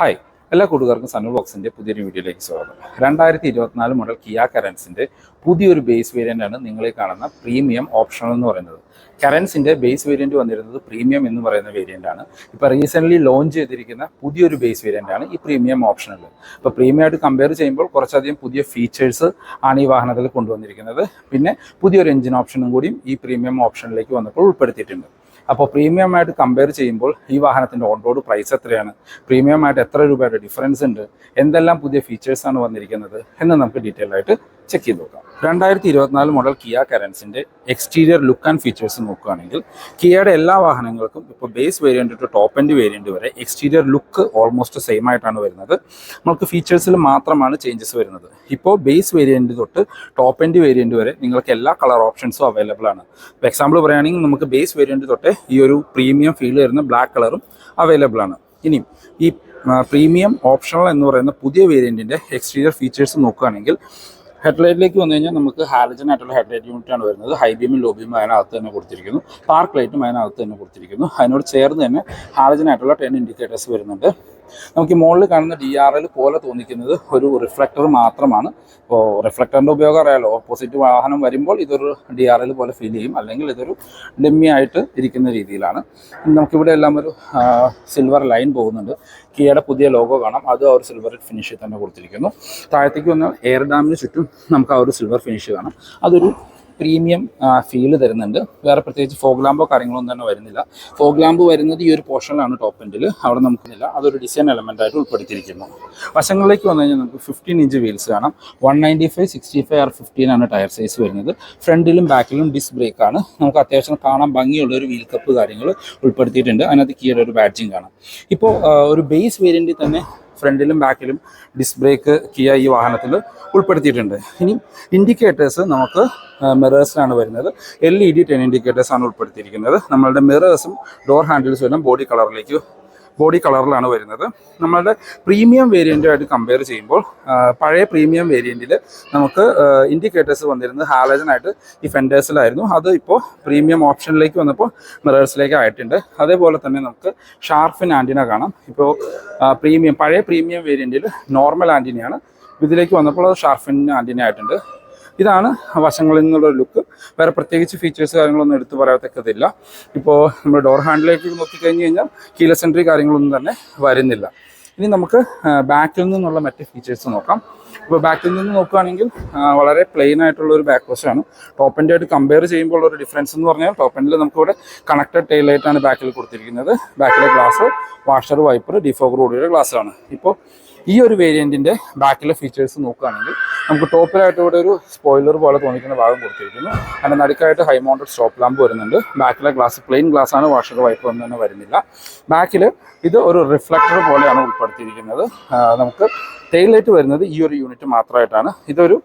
Hi. എല്ലാ കൂട്ടുകാർക്കും സണ്ണു ബോക്സിന്റെ പുതിയൊരു വീഡിയോയിലേക്ക് സ്വാഗതം. രണ്ടായിരത്തി ഇരുപത്തിനാല് മോഡൽ കിയ കറൻസിന്റെ പുതിയൊരു ബേസ് വേരിയന്റ് ആണ് നിങ്ങളീ കാണുന്ന പ്രീമിയം ഓപ്ഷൻ എന്ന് പറയുന്നത്. കറൻസിന്റെ ബേസ് വേരിയന്റ് വന്നിരുന്നത് പ്രീമിയം എന്ന് പറയുന്ന വേരിയന്റ് ആണ്. ഇപ്പൊ റീസെന്റ് ലോഞ്ച് ചെയ്തിരിക്കുന്ന പുതിയൊരു ബേസ് വേരിയന്റ് ആണ് ഈ പ്രീമിയം ഓപ്ഷണൽ. ഇപ്പൊ പ്രീമിയം ആയിട്ട് കമ്പയർ ചെയ്യുമ്പോൾ കുറച്ചധികം പുതിയ ഫീച്ചേഴ്സ് ആണ് ഈ വാഹനത്തിൽ കൊണ്ടുവന്നിരിക്കുന്നത്. പിന്നെ പുതിയൊരു എഞ്ചിൻ ഓപ്ഷനും കൂടിയും ഈ പ്രീമിയം ഓപ്ഷനിലേക്ക് വന്നപ്പോൾ ഉൾപ്പെടുത്തിയിട്ടുണ്ട്. അപ്പോൾ പ്രീമിയം ആയിട്ട് കമ്പയർ ചെയ്യുമ്പോൾ ഈ വാഹനത്തിന്റെ ഓൺ റോഡ് പ്രൈസ് എത്രയാണ്? പ്രീമിയം ആയിട്ട് എത്ര രൂപയുടെ ഡിഫറൻസ് ഉണ്ട്? എന്തെല്ലാം പുതിയ ഫീച്ചേഴ്സ് ആണ് വന്നിരിക്കുന്നത്? എന്ന് നമുക്ക് ഡീറ്റെയിൽ ആയിട്ട് ചെക്ക് ചെയ്ത് നോക്കാം. രണ്ടായിരത്തി ഇരുപത്തിനാല് മോഡൽ കിയ കറൻസിന്റെ എക്സ്റ്റീരിയർ ലുക്ക് ആൻഡ് ഫീച്ചേഴ്സ് നോക്കുകയാണെങ്കിൽ കിയയുടെ എല്ലാ വാഹനങ്ങൾക്കും ഇപ്പോൾ base variant to top end variant വരെ എക്സ്റ്റീരിയർ ലുക്ക് ഓൾമോസ്റ്റ് സെയിം ആയിട്ടാണ് വരുന്നത്. നമുക്ക് ഫീച്ചേഴ്സിൽ മാത്രമാണ് ചേഞ്ചസ് വരുന്നത്. ഇപ്പോൾ ബേസ് വേരിയന്റ് തൊട്ട് ടോപ്പ് എൻഡ് വേരിയന്റ് വരെ നിങ്ങൾക്ക് എല്ലാ കളർ ഓപ്ഷൻസും അവൈലബിൾ ആണ്. ഇപ്പോൾ എക്സാമ്പിൾ പറയുകയാണെങ്കിൽ നമുക്ക് ബേസ് വേരിയന്റ് തൊട്ട് ഈ ഒരു പ്രീമിയം ഫീൽ വരുന്ന ബ്ലാക്ക് കളറും അവൈലബിൾ ആണ്. ഇനിയും ഈ പ്രീമിയം ഓപ്ഷണൽ എന്ന് പറയുന്ന പുതിയ വേരിയന്റിന്റെ എക്സ്റ്റീരിയർ ഫീച്ചേഴ്സ് നോക്കുകയാണെങ്കിൽ ഹെഡ്ലൈറ്റിലേക്ക് വന്നു കഴിഞ്ഞാൽ നമുക്ക് ഹാലജൻ ആയിട്ടുള്ള ഹെഡ്ലൈറ്റ് യൂണിറ്റ് ആണ് വരുന്നത്. ഹൈ ബീമും ലോ ബീമും അതിനകത്ത് തന്നെ കൊടുത്തിരിക്കുന്നു. പാർക്ക് ലൈറ്റും അതിനകത്ത് തന്നെ കൊടുത്തിരിക്കുന്നു. അതിനോട് ചേർന്ന് തന്നെ ഹാലജൻ ആയിട്ടുള്ള ടെൻ ഇൻഡിക്കേറ്റേഴ്സ് വരുന്നുണ്ട്. നമുക്ക് ഈ മുകളിൽ കാണുന്ന ഡി ആർ എൽ പോലെ തോന്നിക്കുന്നത് ഒരു റിഫ്ലക്ടർ മാത്രമാണ്. ഇപ്പോൾ റിഫ്ലക്ടറിന്റെ ഉപയോഗം അറിയാലോ. ഓപ്പോസിറ്റ് വാഹനം വരുമ്പോൾ ഇതൊരു ഡി ആർ എൽ പോലെ ഫീൽ ചെയ്യും. അല്ലെങ്കിൽ ഇതൊരു ഡെമ്മി ആയിട്ട് ഇരിക്കുന്ന രീതിയിലാണ്. നമുക്കിവിടെ എല്ലാം ഒരു സിൽവർ ലൈൻ പോകുന്നുണ്ട്. കിയയുടെ പുതിയ ലോഗോ കാണാം. അത് ആ ഒരു സിൽവർ ഫിനിഷിൽ തന്നെ കൊടുത്തിരിക്കുന്നു. താഴത്തേക്ക് വന്നാൽ എയർ ഡാമിന് ചുറ്റും നമുക്ക് ആ ഒരു സിൽവർ ഫിനിഷ് കാണാം. അതൊരു പ്രീമിയം ഫീൽ തരുന്നുണ്ട്. വേറെ പ്രത്യേകിച്ച് ഫോഗ് ലാമ്പോ കാര്യങ്ങളൊന്നും തന്നെ വരുന്നില്ല. ഫോഗ് ലാമ്പ് വരുന്നത് ഈ ഒരു പോർഷനിലാണ് ടോപ്പ് എൻഡിൽ അവിടെ നമുക്കില്ല അതൊരു ഡിസൈൻ എലമെന്റ് ആയിട്ട് ഉൾപ്പെടുത്തിയിരിക്കുന്നു. വശങ്ങളിലേക്ക് വന്നു കഴിഞ്ഞാൽ നമുക്ക് ഫിഫ്റ്റീൻ ഇഞ്ച് വീൽസ് കാണാം. One ninety five sixty five R fifteen ആണ് ടയർ സൈസ് വരുന്നത്. ഫ്രണ്ടിലും ബാക്കിലും ഡിസ്ക് ബ്രേക്ക് ആണ്. നമുക്ക് അത്യാവശ്യം കാണാൻ ഭംഗിയുള്ള ഒരു വീൽ കപ്പ് കാര്യങ്ങൾ ഉൾപ്പെടുത്തിയിട്ടുണ്ട്. അതിനകത്ത് കീയുടെ ഒരു ബാഡ്ജിങ് കാണാം. ഇപ്പോൾ ഒരു ബേസ് വേരിയന്റിൽ തന്നെ ഫ്രണ്ടിലും ബാക്കിലും ഡിസ് ബ്രേക്ക് കിയ ഈ വാഹനത്തിൽ ഉൾപ്പെടുത്തിയിട്ടുണ്ട്. ഇനി ഇൻഡിക്കേറ്റേഴ്സ് നമുക്ക് മിറേഴ്സിലാണ് വരുന്നത്. L E D ten indicators ആണ് ഉൾപ്പെടുത്തിയിരിക്കുന്നത്. നമ്മളുടെ മിറേഴ്സും ഡോർ ഹാൻഡിൽസും എല്ലാം ബോഡി കളറിലേക്ക് ബോഡി കളറിലാണ് വരുന്നത്. നമ്മളുടെ പ്രീമിയം വേരിയന്റുമായിട്ട് കമ്പയർ ചെയ്യുമ്പോൾ പഴയ പ്രീമിയം വേരിയന്റിൽ നമുക്ക് ഇൻഡിക്കേറ്റേഴ്സ് വന്നിരുന്നത് ഹാലജനായിട്ട് ഈ ഫെൻഡേഴ്സിലായിരുന്നു അത് ഇപ്പോൾ പ്രീമിയം ഓപ്ഷനിലേക്ക് വന്നപ്പോൾ മിറേഴ്സിലേക്ക് ആയിട്ടുണ്ട്. അതേപോലെ തന്നെ നമുക്ക് ഷാർഫിൻ ആന്റിന കാണാം. ഇപ്പോൾ പ്രീമിയം പഴയ പ്രീമിയം വേരിയന്റിൽ നോർമൽ ആന്റിനയാണ് ഇതിലേക്ക് വന്നപ്പോൾ അത് ഷാർഫിൻ ആന്റിന ആയിട്ടുണ്ട്. ഇതാണ് വശങ്ങളിൽ നിന്നുള്ള ലുക്ക്. വേറെ പ്രത്യേകിച്ച് ഫീച്ചേഴ്സ് കാര്യങ്ങളൊന്നും എടുത്തു പറയത്തക്കതില്ല. ഇപ്പോൾ നമ്മൾ ഡോർ ഹാൻഡിലേക്ക് നോക്കിക്കഴിഞ്ഞ് കഴിഞ്ഞാൽ കീല സെൻട്രി കാര്യങ്ങളൊന്നും തന്നെ വരുന്നില്ല. ഇനി നമുക്ക് ബാക്കിൽ നിന്നുള്ള മറ്റ് ഫീച്ചേഴ്സ് നോക്കാം. ഇപ്പോൾ ബാക്കിൽ നിന്ന് നോക്കുകയാണെങ്കിൽ വളരെ പ്ലെയിൻ ആയിട്ടുള്ള ഒരു ബാക്ക് വശമാണ് ടോപ്പ് എന്റെ ആയിട്ട് കമ്പയർ ചെയ്യുമ്പോൾ ഒരു ഡിഫറൻസ് എന്ന് പറഞ്ഞാൽ ടോപ്പ് എൻഡിൽ നമുക്കിവിടെ കണക്റ്റഡ് ലൈറ്റാണ് ബാക്കിൽ കൊടുത്തിരിക്കുന്നത്. ബാക്കിലെ ഗ്ലാസ് വാഷർ വൈപ്പർ ഡിഫോഗർ കൂടിയുടെ ഗ്ലാസ് ആണ്. ഇപ്പോൾ ഈ ഒരു വേരിയന്റിന്റെ ബാക്കിലെ ഫീച്ചേഴ്സ് നോക്കുകയാണെങ്കിൽ നമുക്ക് ടോപ്പിലായിട്ട് ഇവിടെ ഒരു സ്പോയിലർ പോലെ തോന്നിക്കുന്ന ഭാഗം കൊടുത്തിരിക്കുന്നു. അതിന്റെ നടുക്കായിട്ട് ഹൈ മൗണ്ടഡ് സ്റ്റോപ്പ് ലാമ്പ് വരുന്നുണ്ട്. ബാക്കിലെ ഗ്ലാസ് പ്ലെയിൻ ഗ്ലാസ് ആണ് വാഷർ വൈപ്പർ ഒന്നും തന്നെ വരുന്നില്ല. ബാക്കിൽ ഇത് ഒരു റിഫ്ലക്ടർ പോലെയാണ് ഉൾപ്പെടുത്തിയിരിക്കുന്നത്. നമുക്ക് ടെയിൽ ലൈറ്റ് വരുന്നത് ഈ ഒരു യൂണിറ്റ് മാത്രമായിട്ടാണ്. ഇതൊരു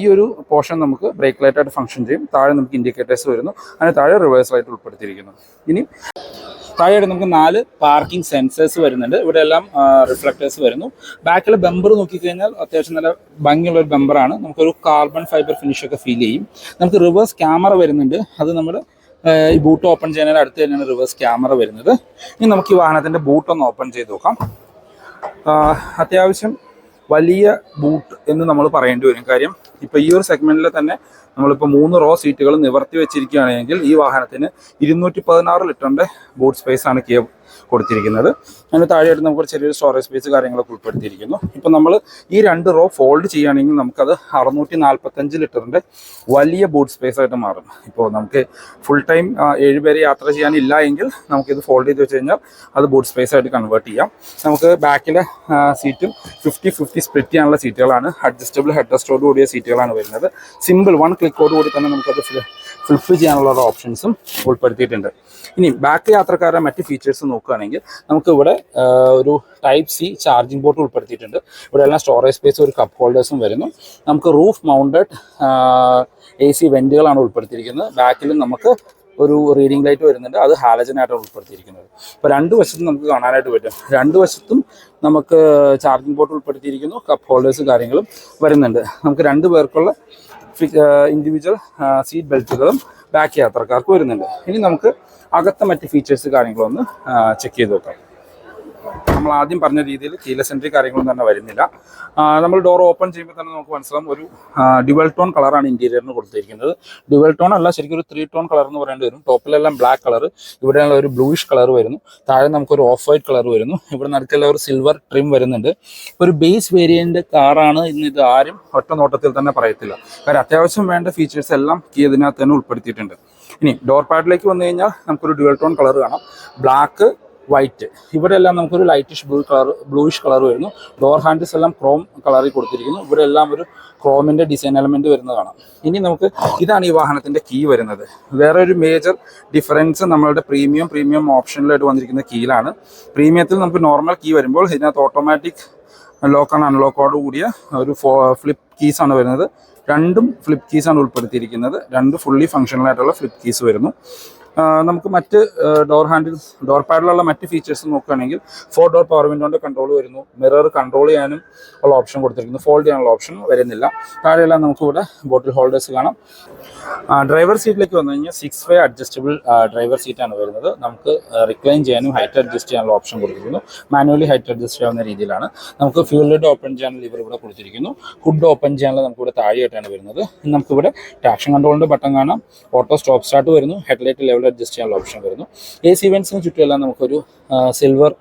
ഈ ഒരു പോർഷൻ നമുക്ക് ബ്രേക്ക് ലൈറ്റ് ആയിട്ട് ഫംഗ്ഷൻ ചെയ്യും. താഴെ നമുക്ക് ഇൻഡിക്കേറ്റേഴ്സ് വരുന്നു. അതിന് താഴെ റിവേഴ്സ് ലൈറ്റ് ഉൾപ്പെടുത്തിയിരിക്കുന്നു. ഇനി താഴെയായിട്ട് നമുക്ക് നാല് പാർക്കിംഗ് സെൻസേഴ്സ് വരുന്നുണ്ട്. ഇവിടെ എല്ലാം റിഫ്ലക്ടേഴ്സ് വരുന്നു. ബാക്കിലെ ബമ്പർ നോക്കിക്കഴിഞ്ഞാൽ അത്യാവശ്യം നല്ല ഭംഗിയുള്ള ഒരു ബമ്പറാണ്. നമുക്കൊരു കാർബൺ ഫൈബർ ഫിനിഷ് ഒക്കെ ഫീൽ ചെയ്യും. നമുക്ക് റിവേഴ്സ് ക്യാമറ വരുന്നുണ്ട്. അത് നമ്മൾ ഈ ബൂട്ട് ഓപ്പൺ ചെയ്യുന്നതിന് അടുത്ത് തന്നെയാണ് റിവേഴ്സ് ക്യാമറ വരുന്നത്. ഇനി നമുക്ക് ഈ വാഹനത്തിന്റെ ബൂട്ട് ഒന്ന് ഓപ്പൺ ചെയ്ത് നോക്കാം. അത്യാവശ്യം വലിയ ബൂട്ട് എന്ന് നമ്മൾ പറയേണ്ടി വരും. കാര്യം ഇപ്പോൾ ഈ ഒരു സെഗ്മെന്റിൽ തന്നെ നമ്മളിപ്പോൾ മൂന്ന് റോ സീറ്റുകൾ നിവർത്തി വെച്ചിരിക്കുകയാണെങ്കിൽ ഈ വാഹനത്തിന് ഇരുന്നൂറ്റി പതിനാറ് ലിറ്ററിന്റെ ബൂട്ട് സ്പേസ് ആണ് കിയ കൊടുത്തിരിക്കുന്നത്. അതിന് താഴെയായിട്ട് നമുക്ക് ചെറിയൊരു സ്റ്റോറേജ് സ്പേസ് കാര്യങ്ങളൊക്കെ ഉൾപ്പെടുത്തിയിരിക്കുന്നു. ഇപ്പോൾ നമ്മൾ ഈ രണ്ട് റോ ഫോൾഡ് ചെയ്യുകയാണെങ്കിൽ നമുക്കത് അറുന്നൂറ്റി നാൽപ്പത്തഞ്ച് ലിറ്ററിന്റെ വലിയ ബൂട്ട് സ്പേസ് ആയിട്ട് മാറും. ഇപ്പോൾ നമുക്ക് ഫുൾ ടൈം ഏഴ് പേര് യാത്ര ചെയ്യാനില്ല എങ്കിൽ നമുക്കിത് ഫോൾഡ് ചെയ്ത് വെച്ച് കഴിഞ്ഞാൽ അത് ബൂട്ട് സ്പേസ് ആയിട്ട് കൺവേർട്ട് ചെയ്യാം. നമുക്ക് ബാക്കിലെ സീറ്റും ഫിഫ്റ്റി ഫിഫ്റ്റി സ്പ്ലിറ്റ് ചെയ്യാനുള്ള സീറ്റുകളാണ് അഡ്ജസ്റ്റബിൾ ഹെഡ് റെസ്റ്റോട് കൂടിയ സീറ്റുകളാണ് വരുന്നത്. സിമ്പിൾ വൺ ക്ലിക്കോട് കൂടി തന്നെ നമുക്കത് ഫ്ലിപ്പ് ചെയ്യാനുള്ള ഓപ്ഷൻസും ഉൾപ്പെടുത്തിയിട്ടുണ്ട്. ഇനി ബാക്ക് യാത്രക്കാരുടെ മറ്റ് ഫീച്ചേഴ്സ് നോക്കുകയാണെങ്കിൽ നമുക്ക് ഇവിടെ ഒരു ടൈപ്പ് സി ചാർജിംഗ് ബോർഡ് ഉൾപ്പെടുത്തിയിട്ടുണ്ട്. ഇവിടെ എല്ലാം സ്റ്റോറേജ് സ്പേസ് ഒരു കപ്പ് ഹോൾഡേഴ്സും വരുന്നു. നമുക്ക് റൂഫ് മൗണ്ടഡ് എ സി വെന്റുകളാണ് ഉൾപ്പെടുത്തിയിരിക്കുന്നത്. ബാക്കിലും നമുക്ക് ഒരു റീഡിംഗ് ലൈറ്റ് വരുന്നുണ്ട്. അത് ഹാലജനായിട്ടാണ് ഉൾപ്പെടുത്തിയിരിക്കുന്നത്. അപ്പോൾ രണ്ട് വശത്തും നമുക്ക് കാണാനായിട്ട് പറ്റും. രണ്ട് വശത്തും നമുക്ക് ചാർജിംഗ് പോർട്ട് ഉൾപ്പെടുത്തിയിരിക്കുന്നു. കപ്പ് ഹോൾഡേഴ്സ് കാര്യങ്ങളും വരുന്നുണ്ട്. നമുക്ക് രണ്ട് പേർക്കുള്ള ഇൻഡിവിജ്വൽ സീറ്റ് ബെൽറ്റുകളും ബാക്ക് യാത്രക്കാർക്ക് വരുന്നുണ്ട്. ഇനി നമുക്ക് അകത്തെ മറ്റ് ഫീച്ചേഴ്സ് കാര്യങ്ങളൊന്ന് ചെക്ക് ചെയ്ത് നോക്കാം. നമ്മൾ ആദ്യം പറഞ്ഞ രീതിയിൽ കീലസ് എൻട്രി കാര്യങ്ങളൊന്നും തന്നെ വരുന്നില്ല. നമ്മൾ ഡോർ ഓപ്പൺ ചെയ്യുമ്പോൾ തന്നെ നമുക്ക് മനസ്സിലാവും ഒരു ഡ്യുവൽ ടോൺ കളറാണ് ഇന്റീരിയറിന് കൊടുത്തിരിക്കുന്നത്. ഡ്യുവൽ ടോൺ അല്ല ശരിക്കും ഒരു ത്രീ ടോൺ കളർ എന്ന് പറയേണ്ടി വരും. ടോപ്പിലെല്ലാം ബ്ലാക്ക് കളർ ഇവിടെ ഒരു ബ്ലൂയിഷ് കളർ വരുന്നു. താഴെ നമുക്കൊരു ഓഫ് വൈറ്റ് കളർ വരുന്നു. ഇവിടെ നടുക്കെല്ലാം ഒരു സിൽവർ ട്രിം വരുന്നുണ്ട്. ഒരു ബേസ് വേരിയന്റ് കാറാണ് ഇന്ന് ഇത് ആരും ഒറ്റ നോട്ടത്തിൽ തന്നെ പറയത്തില്ല. കാരണം അത്യാവശ്യം വേണ്ട ഫീച്ചേഴ്സ് എല്ലാം കീ ഇതിനകത്ത് തന്നെ ഉൾപ്പെടുത്തിയിട്ടുണ്ട്. ഇനി ഡോർ പാഡിലേക്ക് വന്നു കഴിഞ്ഞാൽ നമുക്കൊരു ഡ്യുവൽ ടോൺ കളർ കാണാം. ബ്ലാക്ക് വൈറ്റ് ഇവിടെ എല്ലാം നമുക്കൊരു lightish blue colour bluish colour വരുന്നു. ഡോർ ഹാൻഡിൽസ് എല്ലാം ക്രോം കളറിൽ കൊടുത്തിരിക്കുന്നു. ഇവിടെ എല്ലാം ഒരു ക്രോമിന്റെ ഡിസൈൻ എലമെന്റ് വരുന്നത് കാണാം ഇനി നമുക്ക് ഇതാണ് ഈ വാഹനത്തിന്റെ കീ വരുന്നത്. വേറെ ഒരു മേജർ ഡിഫറൻസ് നമ്മളുടെ പ്രീമിയം പ്രീമിയം ഓപ്ഷനിലായിട്ട് വന്നിരിക്കുന്ന കീയിലാണ് പ്രീമിയത്തിൽ നമുക്ക് നോർമൽ കീ വരുമ്പോൾ ഇതിനകത്ത് ഓട്ടോമാറ്റിക് ലോക്ക് ആൻഡ് അൺലോക്കോട് കൂടിയ ഒരു ഫ്ലിപ്പ് കീസ് ആണ് വരുന്നത്. രണ്ടും ഫ്ലിപ്പ് കീസ് ആണ് ഉൾപ്പെടുത്തിയിരിക്കുന്നത്. രണ്ട് ഫുള്ളി ഫങ്ഷണൽ ആയിട്ടുള്ള ഫ്ലിപ്പ് കീസ് വരുന്നു. നമുക്ക് മറ്റ് ഡോർ ഹാൻഡിൽസ് ഡോർ പാഡിലുള്ള മറ്റ് ഫീച്ചേഴ്സ് നോക്കുകയാണെങ്കിൽ ഫോർ ഡോർ പവർ വിൻഡോന്റെ കൺട്രോൾ വരുന്നു. മിറർ കൺട്രോൾ ചെയ്യാനും ഉള്ള ഓപ്ഷൻ കൊടുത്തിരിക്കുന്നു. ഫോൾഡ് ചെയ്യാനുള്ള ഓപ്ഷൻ വരുന്നില്ല. താഴെയെല്ലാം നമുക്ക് ഇവിടെ ബോട്ടിൽ ഹോൾഡേഴ്സ് കാണാം ഡ്രൈവർ സീറ്റിലേക്ക് വന്നു കഴിഞ്ഞാൽ സിക്സ് വേ അഡ്ജസ്റ്റബിൾ ഡ്രൈവർ സീറ്റാണ് വരുന്നത്. നമുക്ക് റിക്ലൈൻ ചെയ്യാനും ഹൈറ്റ് അഡ്ജസ്റ്റ് ചെയ്യാനുള്ള ഓപ്ഷൻ കൊടുത്തിരിക്കുന്നു. മാനുവലി ഹൈറ്റ് അഡ്ജസ്റ്റ് ചെയ്യാവുന്ന രീതിയിലാണ്. നമുക്ക് ഫ്യൂൽ ലിഡ് ഓപ്പൺ ചെയ്യാനുള്ള ഇവർ ഇവിടെ കൊടുത്തിരിക്കുന്നു. ഹുഡ് ഓപ്പൺ ചെയ്യാനുള്ള നമുക്ക് ഇവിടെ താഴെയായിട്ടാണ് വരുന്നത്. നമുക്കിവിടെ ട്രാക്ഷൻ കൺട്രോളിന്റെ ബട്ടൺ കാണാം. ഓട്ടോ സ്റ്റോപ്പ് സ്റ്റാർട്ട് വരുന്നു. ഹെഡ്ലൈറ്റ് ലെവൽ അഡ്ജസ്റ്റ് ചെയ്യാനുള്ള ഓപ്ഷൻ വരുന്നു. എ സി വെൻസിന് ചുറ്റുമെല്ലാം നമുക്കൊരു സിൽവർ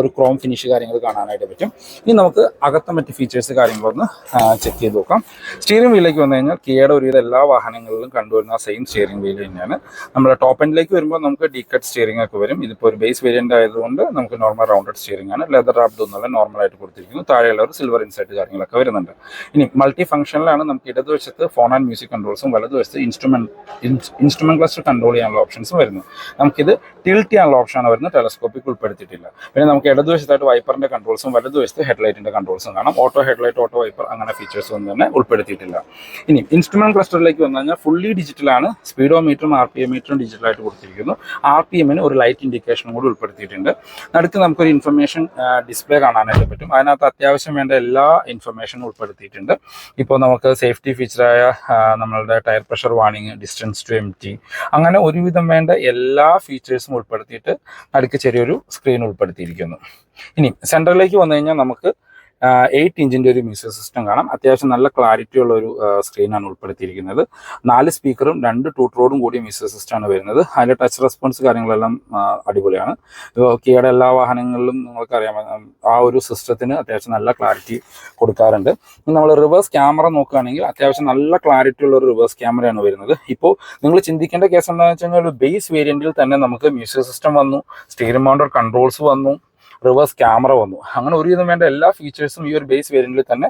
ഒരു ക്രോം ഫിനിഷ് കാര്യങ്ങൾ കാണാനായിട്ട് പറ്റും. ഇനി നമുക്ക് അകത്തെ മറ്റ് ഫീച്ചേഴ്സ് കാര്യങ്ങളൊന്ന് ചെക്ക് ചെയ്ത് നോക്കാം. സ്റ്റിയറിംഗ് വീലിലേക്ക് വന്നു കഴിഞ്ഞാൽ കിയയുടെ ഒരു എല്ലാ വാഹനങ്ങളിലും കണ്ടുവരുന്ന സെയിം സ്റ്റിയറിംഗ് വീൽ തന്നെയാണ്. നമ്മുടെ ടോപ്പ് എൻഡിലേക്ക് വരുമ്പോൾ നമുക്ക് ഡി കട്ട് സ്റ്റിയറിംഗ് ഒക്കെ വരും. ഇതിപ്പോൾ ഒരു ബേസ് വേരിയന്റ് ആയതുകൊണ്ട് നമുക്ക് നോർമൽ റൗണ്ടഡ് സ്റ്റിയറിംഗ് ആണ്. ലെതർ റാപ്ഡ് ഒന്നുമല്ല നോർമൽ ആയിട്ട് കൊടുത്തിരിക്കുന്നു. താഴെയുള്ള ഒരു സിൽവർ ഇൻസൈറ്റ് കാര്യങ്ങളൊക്കെ വരുന്നുണ്ട്. ഇനി മൾട്ടി ഫംഗ്ഷനിലാണ് നമുക്ക് ഇടതുവശത്ത് ഫോൺ ആൻഡ് മ്യൂസിക് കൺട്രോൾസും വലതുവശത്ത് ഇൻസ്ട്രുമെന്റ് ഇൻസ്ട്രുമെന്റ് ക്ലസ്റ്റർ കൺട്രോൾ ചെയ്യാനുള്ള ഓപ്ഷൻസും വരുന്നു. നമുക്കിത് ടിൽറ്റ് ചെയ്യാനുള്ള ഓപ്ഷനാണ് വരുന്നത്. ടെലസ്കോപ്പിക് ഉൾപ്പെടുത്തിയിട്ടില്ല. പിന്നെ നമുക്ക് ഇടതുവശത്തായിട്ട് വൈപ്പറിന്റെ കൺട്രോൾസും വലതുവശത്ത് ഹെഡ്ലൈറ്റിന്റെ കൺട്രോൾസും കാണാം. ഓട്ടോ ഹെഡ്ലൈറ്റ് ഓട്ടോ വൈപ്പർ അങ്ങനെ ഫീച്ചേഴ്സ് ഒന്നും തന്നെ ഉൾപ്പെടുത്തിയിട്ടില്ല. ഇനി ഇൻസ്ട്രുമെന്റ് ക്ലസ്റ്ററിലേക്ക് വന്നു കഴിഞ്ഞാൽ ഫുള്ളി ഡിജിറ്റലാണ് സ്പീഡോമീറ്ററും ആർ പി എം മീറ്ററും ഡിജിറ്റലായിട്ട് കൊടുത്തിരിക്കുന്നു. ആർ പി എമ്മിന് ഒരു ലൈറ്റ് ഇൻഡിക്കേഷനും കൂടി ഉൾപ്പെടുത്തിയിട്ടുണ്ട്. നടുക്ക് നമുക്കൊരു ഇൻഫർമേഷൻ ഡിസ്പ്ലേ കാണാനായിട്ട് പറ്റും. അതിനകത്ത് അത്യാവശ്യം വേണ്ട എല്ലാ ഇൻഫർമേഷനും ഉൾപ്പെടുത്തിയിട്ടുണ്ട്. ഇപ്പോൾ നമുക്ക് സേഫ്റ്റി ഫീച്ചറായ നമ്മളുടെ tyre pressure warning distance to empty അങ്ങനെ ഒരുവിധം വേണ്ട എല്ലാ ഫീച്ചേഴ്സും ഉൾപ്പെടുത്തിയിട്ട് നടുക്ക് ചെറിയൊരു സ്ക്രീൻ ഉൾപ്പെടുത്തിയിരിക്കുന്നു ഇനി സെന്ററിലേക്ക് വന്നു കഴിഞ്ഞാൽ നമുക്ക് എയ്റ്റ് ഇഞ്ചിന്റെ ഒരു മ്യൂസിക് സിസ്റ്റം കാണാം. അത്യാവശ്യം നല്ല ക്ലാരിറ്റി ഉള്ള ഒരു സ്ക്രീനാണ് ഉൾപ്പെടുത്തിയിരിക്കുന്നത്. നാല് സ്പീക്കറും രണ്ട് ട്യൂട്ടറോടും കൂടിയ മ്യൂസിക് സിസ്റ്റമാണ് വരുന്നത്. അതിന്റെ ടച്ച് റെസ്പോൺസ് കാര്യങ്ങളെല്ലാം അടിപൊളിയാണ്. കിയയുടെ എല്ലാ വാഹനങ്ങളിലും നിങ്ങൾക്കറിയാം ആ, ഒരു സിസ്റ്റത്തിന് അത്യാവശ്യം നല്ല ക്ലാരിറ്റി കൊടുക്കാറുണ്ട്. നമ്മൾ റിവേഴ്സ് ക്യാമറ നോക്കുകയാണെങ്കിൽ അത്യാവശ്യം നല്ല ക്ലാരിറ്റി ഉള്ള ഒരു റിവേഴ്സ് ക്യാമറയാണ് വരുന്നത്. ഇപ്പോൾ നിങ്ങൾ ചിന്തിക്കേണ്ട കേസ് എന്താണെന്ന് വെച്ച് കഴിഞ്ഞാൽ ഒരു ബേസ് വേരിയന്റിൽ തന്നെ നമുക്ക് മ്യൂസിക് സിസ്റ്റം വന്നു സ്റ്റീറിംഗ് മൗണ്ടർ കൺട്രോൾസ് വന്നു റിവേഴ്സ് ക്യാമറ വന്നു. അങ്ങനെ ഒരുവിധം വേണ്ട എല്ലാ ഫീച്ചേഴ്സും ഈ ഒരു ബേസ് വേരിയന്റിൽ തന്നെ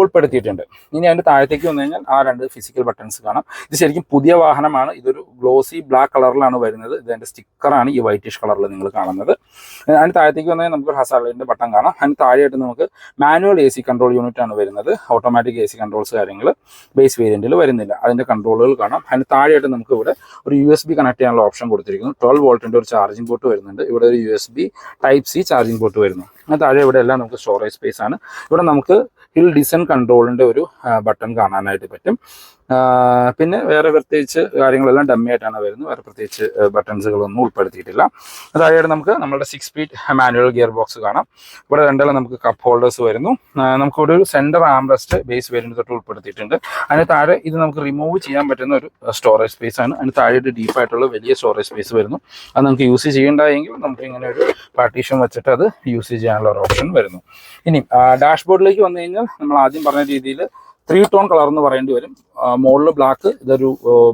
ഉൾപ്പെടുത്തിയിട്ടുണ്ട്. ഇനി അതിന്റെ താഴത്തേക്ക് വന്നു കഴിഞ്ഞാൽ ആ രണ്ട് ഫിസിക്കൽ ബട്ടൺസ് കാണാം. ഇത് ശരിക്കും പുതിയ വാഹനമാണ്. ഇതൊരു ഗ്ലോസി ബ്ലാക്ക് കളറിലാണ് വരുന്നത്. ഇതിന്റെ സ്റ്റിക്കറാണ് ഈ വൈറ്റിഷ് കളറിൽ നിങ്ങൾ കാണുന്നത്. അതിന് താഴത്തേക്ക് വന്നു കഴിഞ്ഞാൽ നമുക്ക് ഹസാർഡിന്റെ ബട്ടൺ കാണാം. അതിന് താഴെയായിട്ട് നമുക്ക് manual A C control unit ആണ് വരുന്നത്. ഓട്ടോമാറ്റിക് എ സി കൺട്രോൾസ് കാര്യങ്ങൾ ബേസ് വേരിയന്റിൽ വരുന്നില്ല. അതിന്റെ കൺട്രോളുകൾ കാണാം. അതിന് താഴെയായിട്ട് നമുക്ക് ഇവിടെ ഒരു യു എസ് ബി കണക്ട് ചെയ്യാനുള്ള ഓപ്ഷൻ കൊടുത്തിരിക്കുന്നു. ട്വൽവ് വോൾട്ടിന്റെ ഒരു ചാർജിംഗ് പോർട്ട് വരുന്നുണ്ട്. ഇവിടെ ഒരു U S B type C charging port വരുന്നു. താഴെ ഇവിടെ എല്ലാം നമുക്ക് സ്റ്റോറേജ് സ്പേസ് ആണ്. ഇവിടെ നമുക്ക് ഹിൽ ഡിസൈൻ കൺട്രോളിന്റെ ഒരു ബട്ടൺ കാണാനായിട്ട് പറ്റും. പിന്നെ വേറെ പ്രത്യേകിച്ച് കാര്യങ്ങളെല്ലാം ഡമ്മി ആയിട്ടാണ് വരുന്നത്. വേറെ പ്രത്യേകിച്ച് ബട്ടൺസുകളൊന്നും ഉൾപ്പെടുത്തിയിട്ടില്ല. അതായത് നമുക്ക് നമ്മുടെ six speed manual gear box കാണാം. ഇവിടെ രണ്ടെല്ലാം നമുക്ക് കപ്പ് ഹോൾഡേഴ്സ് വരുന്നു. ആ, നമുക്ക് ഇവിടെ ഒരു സെന്റർ ആംബ്രസ്റ്റ് ബേസ് വേരിയന്റ് തൊട്ട് ഉൾപ്പെടുത്തിയിട്ടുണ്ട്. അതിന് താഴെ ഇത് നമുക്ക് റിമൂവ് ചെയ്യാൻ പറ്റുന്ന ഒരു സ്റ്റോറേജ് സ്പേസ് ആണ്. അതിന് താഴെ ഡീപ്പ് ആയിട്ടുള്ള വലിയ സ്റ്റോറേജ് സ്പേസ് വരുന്നു. അത് നമുക്ക് യൂസ് ചെയ്യേണ്ടതെങ്കിൽ നമുക്ക് ഇങ്ങനെ ഒരു പാർട്ടീഷൻ വെച്ചിട്ട് അത് യൂസ് ചെയ്യാനുള്ള ഒരു ഓപ്ഷൻ വരുന്നു. ഇനി ഡാഷ്ബോർഡിലേക്ക് വന്നു കഴിഞ്ഞാൽ നമ്മൾ ആദ്യം പറഞ്ഞ രീതിയിൽ ത്രീ ടോൺ കളർ എന്ന് പറയേണ്ടി വരും. മുകളിൽ ബ്ലാക്ക് ഇതൊരു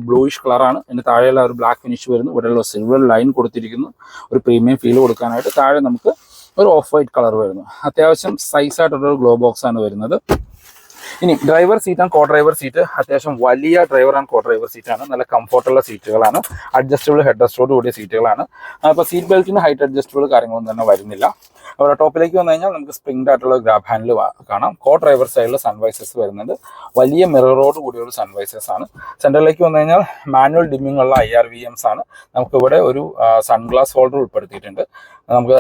ബ്ലൂയിഷ് കളറാണ് അതിന് താഴെയുള്ള ഒരു ബ്ലാക്ക് ഫിനിഷ് വരുന്നു. ഇവിടെയുള്ള സിൽവർ ലൈൻ കൊടുത്തിരിക്കുന്നു. ഒരു പ്രീമിയം ഫീൽ കൊടുക്കാനായിട്ട് താഴെ നമുക്ക് ഒരു ഓഫ് വൈറ്റ് കളർ വരുന്നു. അത്യാവശ്യം സൈസ് ആയിട്ടുള്ള ഒരു ഗ്ലോ ബോക്സ് ആണ് വരുന്നത്. ഇനി driver seat and co driver seat അത്യാവശ്യം വലിയ ഡ്രൈവർ ആൻഡ് കോ ഡ്രൈവർ സീറ്റാണ് നല്ല കംഫർട്ടുള്ള സീറ്റുകളാണ് അഡ്ജസ്റ്റബിൾ ഹെഡ് റെസ്റ്റോട് കൂടിയ സീറ്റുകളാണ് അപ്പോൾ സീറ്റ് ബെൽറ്റിന് ഹൈറ്റ് അഡ്ജസ്റ്റബിൾ കാര്യങ്ങളൊന്നും തന്നെ വരുന്നില്ല. അവിടെ ടോപ്പിലേക്ക് വന്നു കഴിഞ്ഞാൽ നമുക്ക് സ്പ്രിംഗ് ആയിട്ടുള്ള ഗ്രാബ് ഹാൻഡിൽ കാണാം. കോ ഡ്രൈവർ സൈഡിൽ സൺവൈസേഴ്സ് വരുന്നുണ്ട് വലിയ മിററോട് കൂടിയുള്ള സൺവൈസേഴ്സ് ആണ്. സെന്ററിലേക്ക് വന്നു കഴിഞ്ഞാൽ മാനുവൽ ഡിമ്മിംഗ് ഉള്ള ഐ ആർ വി എംസ് ആണ്. നമുക്കിവിടെ ഒരു സൺഗ്ലാസ് ഹോൾഡർ ഉൾപ്പെടുത്തിയിട്ടുണ്ട്. നമുക്ക്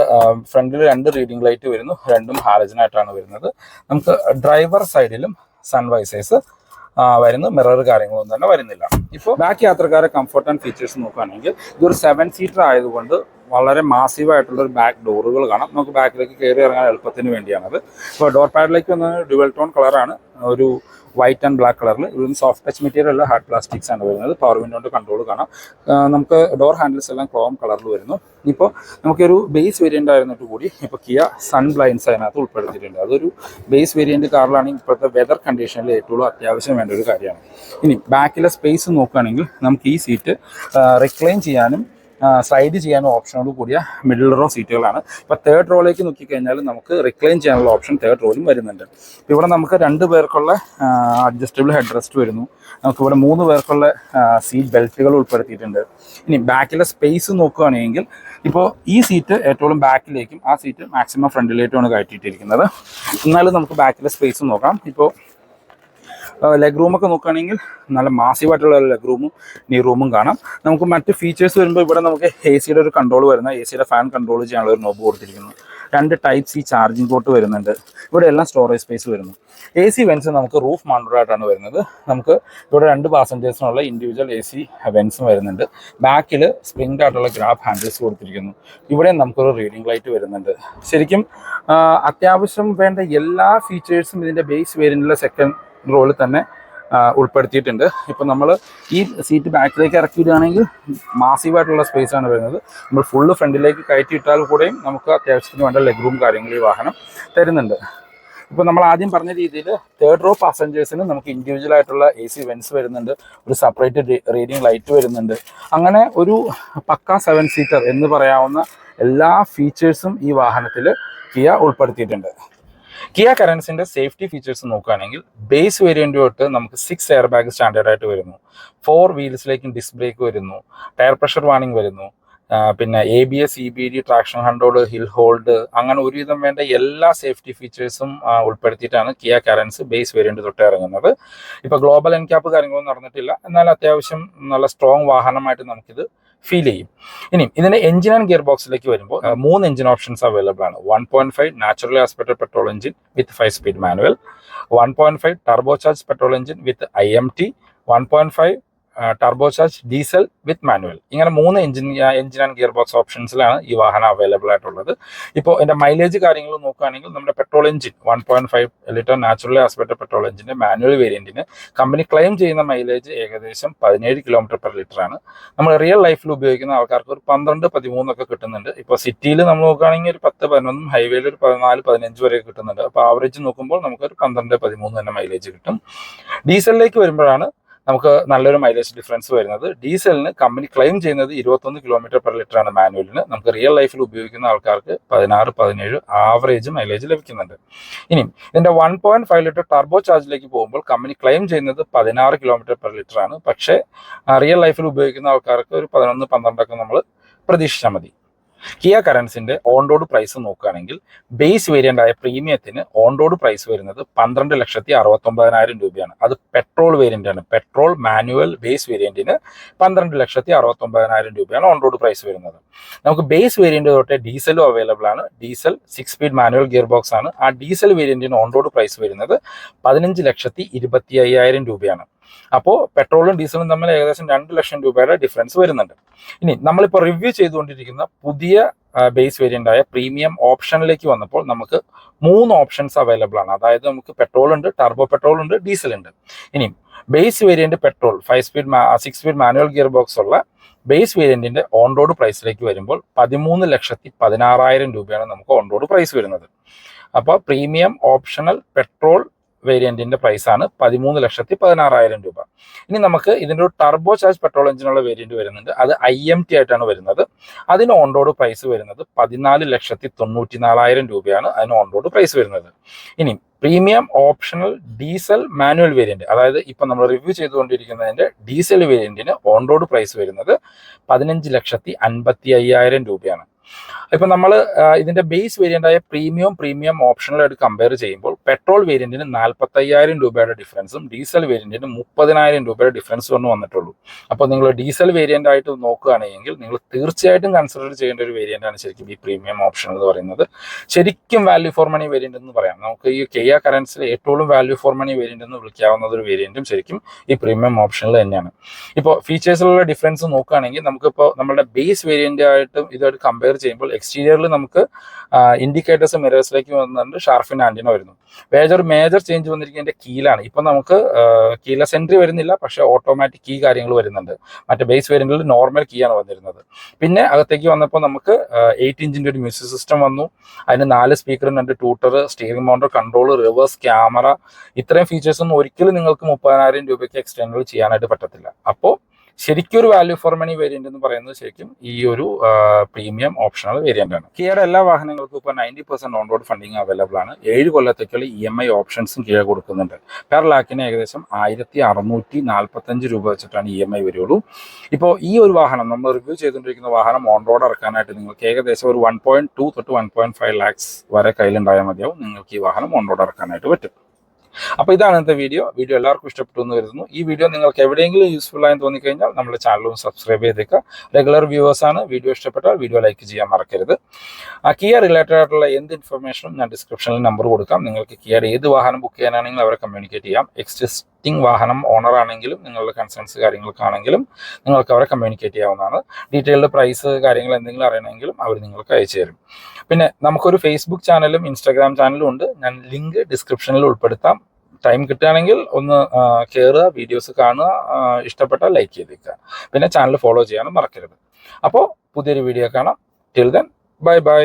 ഫ്രണ്ടിൽ രണ്ട് റീഡിംഗ് ലൈറ്റ് വരുന്നു. രണ്ടും ഹാലജനായിട്ടാണ് വരുന്നത്. നമുക്ക് ഡ്രൈവർ സൈഡിലും സൺവൈസേഴ്സ് വരുന്നു. മിറർ കാര്യങ്ങളൊന്നും തന്നെ വരുന്നില്ല. ഇപ്പോൾ ബാക്ക് യാത്രക്കാരെ കംഫർട്ട് ആൻഡ് ഫീച്ചേഴ്സ് നോക്കുകയാണെങ്കിൽ ഇതൊരു സെവൻ സീറ്റർ ആയതുകൊണ്ട് വളരെ മാസീവായിട്ടുള്ള ഒരു ബാക്ക് ഡോറുകൾ കാണാം. നമുക്ക് ബാക്കിലേക്ക് കയറി ഇറങ്ങാൻ എളുപ്പത്തിന് വേണ്ടിയാണത്. അപ്പോൾ ഡോർ പാഡിലേക്ക് വന്ന ഡുവൽ ടോൺ കളറാണ് ഒരു വൈറ്റ് ആൻഡ് ബ്ലാക്ക് കളറിൽ ഇവിടുന്ന് സോഫ്റ്റ് ടച്ച് മെറ്റീരിയൽ അല്ല ഹാർഡ് പ്ലാസ്റ്റിക്സ് ആണ് വരുന്നത്. പവർ വിൻഡോന്റെ കൺട്രോൾ കാണാം. നമുക്ക് ഡോർ ഹാൻഡിൽസ് എല്ലാം ക്രോം കളറിൽ വരുന്നു. ഇപ്പോൾ നമുക്കൊരു ബേസ് വേരിയന്റ് ആയിരുന്നിട്ട് കൂടി ഇപ്പോൾ കിയ സൺ ബ്ലൈൻസ് അതിനകത്ത് ഉൾപ്പെടുത്തിയിട്ടുണ്ട്. അതൊരു ബേസ് വേരിയന്റ് കാറിലാണെങ്കിൽ ഇപ്പോഴത്തെ വെതർ കണ്ടീഷനിൽ ഏറ്റവും അത്യാവശ്യം വേണ്ട ഒരു കാര്യമാണ്. ഇനി ബാക്കിലെ സ്പേസ് നോക്കുകയാണെങ്കിൽ നമുക്ക് ഈ സീറ്റ് റിക്ലെയിം ചെയ്യാനും സ്ലൈഡ് ചെയ്യാനും ഓപ്ഷനോട് കൂടിയ മിഡിൽ റോ സീറ്റുകളാണ് ഇപ്പോൾ തേർഡ് റോയിലേക്ക് നോക്കിക്കഴിഞ്ഞാൽ നമുക്ക് റിക്ലൈൻ ചെയ്യാനുള്ള ഓപ്ഷൻ തേർഡ് റോയിലും വരുന്നുണ്ട്. ഇവിടെ നമുക്ക് രണ്ട് പേർക്കുള്ള അഡ്ജസ്റ്റബിൾ ഹെഡ് റെസ്റ്റ് വരുന്നു. നമുക്ക് ഇവിടെ മൂന്ന് പേർക്കുള്ള സീറ്റ് ബെൽറ്റുകൾ ഉൾപ്പെടുത്തിയിട്ടുണ്ട്. ഇനി ബാക്കിലെ സ്പേസ് നോക്കുകയാണെങ്കിൽ ഇപ്പോൾ ഈ സീറ്റ് ഏറ്റവും ബാക്കിലേക്കും ആ സീറ്റ് മാക്സിമം ഫ്രണ്ടിലേക്കുമാണ് കയറ്റിയിട്ടിരിക്കുന്നത്. എന്നാലും നമുക്ക് ബാക്കിലെ സ്പേസ് നോക്കാം. ഇപ്പോൾ ലെഗ് റൂമൊക്കെ നോക്കുകയാണെങ്കിൽ നല്ല മാസീവായിട്ടുള്ള ലെഗ് റൂമും നീ റൂമും കാണാം. നമുക്ക് മറ്റ് ഫീച്ചേഴ്സ് വരുമ്പോൾ ഇവിടെ നമുക്ക് എ സിയുടെ ഒരു കൺട്രോൾ വരുന്ന എ സിയുടെ ഫാൻ കൺട്രോൾ ചെയ്യാനുള്ള ഒരു നോബ് കൊടുത്തിരിക്കുന്നു. രണ്ട് ടൈപ്പ് സി ചാർജിങ് പോർട്ട് വരുന്നുണ്ട്. ഇവിടെ എല്ലാം സ്റ്റോറേജ് സ്പേസ് വരുന്നു. എ സി വെൻസ് നമുക്ക് റൂഫ് മൗണ്ടഡായിട്ടാണ് വരുന്നത്. നമുക്ക് ഇവിടെ രണ്ട് പാസഞ്ചേഴ്സിനുള്ള ഇൻഡിവിജ്വൽ എ സി വെൻസും വരുന്നുണ്ട്. ബാക്കിൽ സ്പ്രിംഗ് ആയിട്ടുള്ള ഗ്രാബ് ഹാൻഡിൽസ് കൊടുത്തിരിക്കുന്നു. ഇവിടെ നമുക്കൊരു റീഡിംഗ് ലൈറ്റ് വരുന്നുണ്ട്. ശരിക്കും അത്യാവശ്യം വേണ്ട എല്ലാ ഫീച്ചേഴ്സും ഇതിന്റെ ബേസ് വേരിയന്റിലെ സെക്കൻഡ് റോളിൽ തന്നെ ഉൾപ്പെടുത്തിയിട്ടുണ്ട്. ഇപ്പം നമ്മൾ ഈ സീറ്റ് ബാക്കിലേക്ക് ഇറക്കി വിടുകയാണെങ്കിൽ മാസീവായിട്ടുള്ള സ്പേസ് ആണ് വരുന്നത്. നമ്മൾ ഫുള്ള് ഫ്രണ്ടിലേക്ക് കയറ്റി ഇട്ടാൽ കൂടെയും നമുക്ക് അത്യാവശ്യത്തിന് വേണ്ട ലെഗ് റൂം കാര്യങ്ങൾ ഈ വാഹനം തരുന്നുണ്ട്. ഇപ്പോൾ നമ്മൾ ആദ്യം പറഞ്ഞ രീതിയിൽ തേർഡ് റോ പാസഞ്ചേഴ്സിന് നമുക്ക് ഇൻഡിവിജ്വൽ ആയിട്ടുള്ള എ സി വെൻസ് വരുന്നുണ്ട്. ഒരു സെപ്പറേറ്റ് റീഡിംഗ് ലൈറ്റ് വരുന്നുണ്ട്. അങ്ങനെ ഒരു പക്ക സെവൻ സീറ്റർ എന്ന് പറയാവുന്ന എല്ലാ ഫീച്ചേഴ്സും ഈ വാഹനത്തിൽ കിയ ഉൾപ്പെടുത്തിയിട്ടുണ്ട്. കിയ കറൻസിന്റെ സേഫ്റ്റി ഫീച്ചേഴ്സ് നോക്കുകയാണെങ്കിൽ ബേസ് വേരിയന്റ് തൊട്ട് നമുക്ക് സിക്സ് എയർ ബാഗ് സ്റ്റാൻഡേർഡ് ആയിട്ട് വരുന്നു ഫോർ വീൽസിലേക്കും ഡിസ്ക് ബ്രേക്ക് വരുന്നു. ടയർ പ്രഷർ വാണിംഗ് വരുന്നു. പിന്നെ A B S E B D traction control hill hold അങ്ങനെ ഒരുവിധം വേണ്ട എല്ലാ സേഫ്റ്റി ഫീച്ചേഴ്സും ഉൾപ്പെടുത്തിയിട്ടാണ് കിയ കറൻസ് ബേസ് വേരിയന്റ് തൊട്ട് ഇറങ്ങുന്നത്. ഇപ്പോൾ ഗ്ലോബൽ എൻക്യാപ്പ് കാര്യങ്ങളൊന്നും നടന്നിട്ടില്ല. എന്നാൽ അത്യാവശ്യം നല്ല സ്ട്രോങ് വാഹനമായിട്ട് നമുക്കിത് ഫീൽ ചെയ്യും. ഇനി ഇതിന്റെ എഞ്ചിൻ ആൻഡ് ഗിയർ ബോക്സിലേക്ക് വരുമ്പോൾ മൂന്ന് എഞ്ചിൻ ഓപ്ഷൻസ് അവൈലബിൾ ആണ്. One point five naturally aspirated petrol engine with five speed manual one point five turbo charge petrol engine with I M T one point five turbo charge diesel with manual ഇങ്ങനെ മൂന്ന് engine engine and gear box ഓപ്ഷൻസിലാണ് ഈ വാഹനം available ആയിട്ടുള്ളത്. ഇപ്പോൾ എന്റെ mileage കാര്യങ്ങൾ നോക്കുകയാണെങ്കിൽ നമ്മുടെ petrol engine one point five litre naturally aspirated petrol എഞ്ചിന്റെ മാനുവൽ വേരിയന്റിന് കമ്പനി ക്ലെയിം ചെയ്യുന്ന മൈലേജ് ഏകദേശം പതിനേഴ് കിലോമീറ്റർ പെർ ലിറ്റർ ആണ്. നമ്മൾ റിയൽ ലൈഫിൽ ഉപയോഗിക്കുന്ന ആൾക്കാർക്ക് ഒരു പന്ത്രണ്ട് പതിമൂന്നൊക്കെ കിട്ടുന്നുണ്ട്. ഇപ്പോൾ സിറ്റിയിൽ നമ്മൾ നോക്കുകയാണെങ്കിൽ ഒരു പത്ത് പതിനൊന്നും ഹൈവേയിൽ ഒരു പതിനാല് പതിനഞ്ച് വരെ കിട്ടുന്നുണ്ട്. അപ്പോൾ ആവറേജ് നോക്കുമ്പോൾ നമുക്കൊരു പന്ത്രണ്ട് പതിമൂന്ന് തന്നെ മൈലേജ് കിട്ടും. ഡീസലിലേക്ക് വരുമ്പോഴാണ് നമുക്ക് നല്ലൊരു മൈലേജ് ഡിഫറൻസ് വരുന്നത്. ഡീസലിന് കമ്പനി ക്ലെയിം ചെയ്യുന്നത് ഇരുപത്തൊന്ന് കിലോമീറ്റർ പെർ ലിറ്റർ ആണ് മാനുവലിന് നമുക്ക് റിയൽ ലൈഫിൽ ഉപയോഗിക്കുന്ന ആൾക്കാർക്ക് പതിനാറ് പതിനേഴ് ആവറേജ് മൈലേജ് ലഭിക്കുന്നുണ്ട്. ഇനി ഇതിന്റെ one point five litre turbo ചാർജിലേക്ക് പോകുമ്പോൾ കമ്പനി ക്ലെയിം ചെയ്യുന്നത് പതിനാറ് കിലോമീറ്റർ പെർ ലിറ്റർ ആണ്. പക്ഷേ റിയൽ ലൈഫിൽ ഉപയോഗിക്കുന്ന ആൾക്കാർക്ക് ഒരു പതിനൊന്ന് പന്ത്രണ്ടൊക്കെ നമ്മൾ പ്രതീക്ഷിച്ചാൽ മതി. കിയ കറൻസിന്റെ ഓൺ റോഡ് പ്രൈസ് നോക്കുകയാണെങ്കിൽ ബേസ് വേരിയന്റ് ആയ പ്രീമിയത്തിന് ഓൺ റോഡ് പ്രൈസ് വരുന്നത് പന്ത്രണ്ട് ലക്ഷത്തി അറുപത്തൊമ്പതിനായിരം രൂപയാണ്. അത് പെട്രോൾ വേരിയന്റ് ആണ്. പെട്രോൾ മാനുവൽ ബേസ് വേരിയന്റിന് പന്ത്രണ്ട് ലക്ഷത്തി അറുപത്തൊമ്പതിനായിരം രൂപയാണ് ഓൺ റോഡ് പ്രൈസ് വരുന്നത്. നമുക്ക് ബേസ് വേരിയന്റ് തൊട്ട് ഡീസലും അവൈലബിൾ ആണ്. Diesel six speed manual gear box ആണ്. ആ ഡീസൽ വേരിയന്റിന് ഓൺ റോഡ് പ്രൈസ് വരുന്നത് പതിനഞ്ച് ലക്ഷത്തി ഇരുപത്തി അയ്യായിരം രൂപയാണ്. അപ്പോൾ പെട്രോളും ഡീസലും തമ്മിൽ ഏകദേശം രണ്ട് ലക്ഷം രൂപയുടെ ഡിഫറൻസ് വരുന്നുണ്ട്. ഇനി നമ്മളിപ്പോൾ റിവ്യൂ ചെയ്തുകൊണ്ടിരിക്കുന്ന പുതിയ ബേസ് വേരിയന്റ് ആയ പ്രീമിയം ഓപ്ഷനിലേക്ക് വന്നപ്പോൾ നമുക്ക് മൂന്ന് ഓപ്ഷൻസ് അവൈലബിൾ ആണ്. അതായത് നമുക്ക് പെട്രോൾ ഉണ്ട് ടർബോ പെട്രോൾ ഉണ്ട്. ഡീസൽ ഉണ്ട് ഇനി base variant petrol five speed six speed manual gear box ഉള്ള ബേസ് വേരിയന്റിന്റെ ഓൺ റോഡ് പ്രൈസിലേക്ക് വരുമ്പോൾ പതിമൂന്ന് ലക്ഷത്തി പതിനാറായിരം രൂപയാണ് നമുക്ക് ഓൺ റോഡ് പ്രൈസ് വരുന്നത്. അപ്പോൾ പ്രീമിയം ഓപ്ഷണൽ പെട്രോൾ വേരിയന്റിന്റെ ആണ് പതിമൂന്ന് ലക്ഷത്തി പതിനാറായിരം രൂപ. ഇനി നമുക്ക് ഇതിന്റെ ഒരു ടർബോ ചാർജ് പെട്രോൾ എഞ്ചിനുള്ള വേരിയന്റ് വരുന്നുണ്ട്. അത് ഐ എം ടി ആയിട്ടാണ് വരുന്നത്. അതിന് ഓൺ റോഡ് പ്രൈസ് വരുന്നത് പതിനാല് ലക്ഷത്തി തൊണ്ണൂറ്റി നാലായിരം രൂപയാണ് അതിന് ഓൺ റോഡ് പ്രൈസ് വരുന്നത്. ഇനി premium optional diesel manual variant അതായത് ഇപ്പൊ നമ്മൾ റിവ്യൂ ചെയ്തുകൊണ്ടിരിക്കുന്നതിന്റെ ഡീസൽ വേരിയന്റിന് ഓൺ റോഡ് പ്രൈസ് വരുന്നത് പതിനഞ്ച് ലക്ഷത്തി അൻപത്തി അയ്യായിരം രൂപയാണ്. ഇപ്പം നമ്മൾ ഇതിന്റെ ബേസ് വേരിയന്റായ പ്രീമിയം പ്രീമിയം ഓപ്ഷനിലായിട്ട് കമ്പയർ ചെയ്യുമ്പോൾ പെട്രോൾ വേരിയന്റിന് നാൽപ്പത്തയ്യായിരം രൂപയുടെ ഡിഫറൻസും ഡീസൽ വേരിയന്റിന് മുപ്പതിനായിരം രൂപയുടെ ഡിഫറൻസും ഒന്നും വന്നിട്ടുള്ളൂ. അപ്പോൾ നിങ്ങൾ ഡീസൽ വേരിയന്റ് ആയിട്ട് നോക്കുകയാണെങ്കിൽ നിങ്ങൾ തീർച്ചയായിട്ടും കൺസിഡർ ചെയ്യേണ്ട ഒരു വേരിയന്റാണ് ശരിക്കും ഈ പ്രീമിയം ഓപ്ഷൻ എന്ന് പറയുന്നത്. ശരിക്കും വാല്യൂ ഫോർ മണി വേരിയന്റ് എന്ന് പറയാം. നമുക്ക് ഈ കെ ആ കറൻസിൽ ഏറ്റവും വാല്യൂ ഫോർ മണി വേരിയന്റ് എന്ന് വിളിക്കാവുന്ന ഒരു വേരിയന്റും ശരിക്കും ഈ പ്രീമിയം ഓപ്ഷനിൽ തന്നെയാണ്. ഇപ്പോൾ ഫീച്ചേഴ്സിലുള്ള ഡിഫറൻസ് നോക്കുകയാണെങ്കിൽ നമുക്കിപ്പോൾ നമ്മുടെ ബേസ് വേരിയന്റ് ആയിട്ടും ഇതായിട്ട് കമ്പയർ ചെയ്യുമ്പോൾ എക്സ്റ്റീരിയറിൽ നമുക്ക് ഇൻഡിക്കേറ്റേഴ്സ് മിറേഴ്സിലേക്ക് വന്നിട്ടുണ്ട്. ഷാർഫിൻ ആന്റിന വരുന്നു. മേജർ മേജർ ചേഞ്ച് വന്നിരിക്കുന്നതിന്റെ കീലാണ് ഇപ്പം നമുക്ക് കീല സെൻട്രി വരുന്നില്ല പക്ഷേ ഓട്ടോമാറ്റിക് കീ കാര്യങ്ങൾ വരുന്നുണ്ട്. മറ്റേ ബേസ് വേരിയന്റിൽ നോർമൽ കീ ആണ് വന്നിരുന്നത്. പിന്നെ അകത്തേക്ക് വന്നപ്പോൾ നമുക്ക് എയ്റ്റ് ഇഞ്ചിന്റെ ഒരു മ്യൂസിക് സിസ്റ്റം വന്നു. അതിന് നാല് സ്പീക്കറും രണ്ട് tweeter steering mounted control reverse camera ഇത്രയും ഫീച്ചേഴ്സ് ഒന്നും ഒരിക്കലും നിങ്ങൾക്ക് മുപ്പതിനായിരം രൂപയ്ക്ക് എക്സ്റ്റേണൽ ചെയ്യാനായിട്ട് പറ്റത്തില്ല. അപ്പോൾ ശരിക്കും ഒരു വാല്യൂ ഫോർ മണി വേരിയന്റ് എന്ന് പറയുന്നത് ശരിക്കും ഈ ഒരു പ്രീമിയം ഓപ്ഷണൽ വേരിയന്റ് ആണ്. കിയയുടെ എല്ലാ വാഹനങ്ങൾക്കും ഇപ്പോൾ ninety percent on road funding available ആണ്. ഏഴ് കൊല്ലത്തേക്കുള്ള ഇ എം ഐ ഓപ്ഷൻസും കിയ കൊടുക്കുന്നുണ്ട്. പെർ ലാക്കിന് ഏകദേശം ആയിരത്തി അറുന്നൂറ്റി നാൽപ്പത്തഞ്ച് രൂപ വെച്ചിട്ടാണ് ഇ എം ഐ വരികയുള്ളൂ ഇപ്പോൾ ഈ ഒരു വാഹനം നമ്മൾ റിവ്യൂ ചെയ്തുകൊണ്ടിരിക്കുന്ന വാഹനം ഓൺ റോഡ് ഇറക്കാനായിട്ട് നിങ്ങൾക്ക് ഏകദേശം ഒരു വൺ പോയിന്റ് ടു തൊട്ട് വൺ പോയിന്റ് ഫൈവ് ലാക്സ് വരെ കയ്യിലുണ്ടായാൽ മതിയാവും. നിങ്ങൾക്ക് ഈ വാഹനം ഓൺ റോഡ് ഇറക്കാനായിട്ട് പറ്റും. അപ്പോൾ ഇതാണ് ഇന്നത്തെ വീഡിയോ. വീഡിയോ എല്ലാവർക്കും ഇഷ്ടപ്പെട്ടു എന്ന് കരുതുന്നു. ഈ വീഡിയോ നിങ്ങൾക്ക് എവിടെയെങ്കിലും യൂസ്ഫുൾ ആയി തോന്നിക്കഴിഞ്ഞാൽ നമ്മുടെ ചാനലും സബ്സ്ക്രൈബ് ചെയ്തേക്കുക. റെഗുലർ വ്യൂവേഴ്സ് ആണ്. വീഡിയോ ഇഷ്ടപ്പെട്ടാൽ വീഡിയോ ലൈക്ക് ചെയ്യാൻ മറക്കരുത്. ആ കിയ റിലേറ്റഡ് ആയിട്ടുള്ള എന്ത് ഇൻഫർമേഷനും ഞാൻ ഡിസ്ക്രിപ്ഷനിൽ നമ്പർ കൊടുക്കാം. നിങ്ങൾക്ക് കിയയുടെ ഏത് വാഹനം ബുക്ക് ചെയ്യാനാണെങ്കിലും അവരെ കമ്മ്യൂണിക്കേറ്റ് ചെയ്യാം. എക്സിസ്റ്റിംഗ് വാഹനം ഓണർ ആണെങ്കിലും നിങ്ങളുടെ കൺസേൺസ് കാര്യങ്ങൾക്കാണെങ്കിലും നിങ്ങൾക്ക് അവരെ കമ്മ്യൂണിക്കേറ്റ് ചെയ്യാവുന്നതാണ്. ഡീറ്റെയിൽഡ് പ്രൈസ് കാര്യങ്ങൾ എന്തെങ്കിലും അറിയണമെങ്കിലും അവർ നിങ്ങൾക്ക് അയച്ചു തരും. പിന്നെ നമുക്കൊരു ഫേസ്ബുക്ക് ചാനലും ഇൻസ്റ്റാഗ്രാം ചാനലും ഉണ്ട്. ഞാൻ ലിങ്ക് ഡിസ്ക്രിപ്ഷനിൽ ഉൾപ്പെടുത്താം. ടൈം കിട്ടുകയാണെങ്കിൽ ഒന്ന് കയറുക വീഡിയോസ് കാണുക ഇഷ്ടപ്പെട്ട ഇഷ്ടപ്പെട്ടാൽ ലൈക്ക് ചെയ്തേക്കുക. പിന്നെ ചാനൽ ഫോളോ ചെയ്യാനും മറക്കരുത്. അപ്പോൾ പുതിയൊരു വീഡിയോ കാണാം. Till then bye bye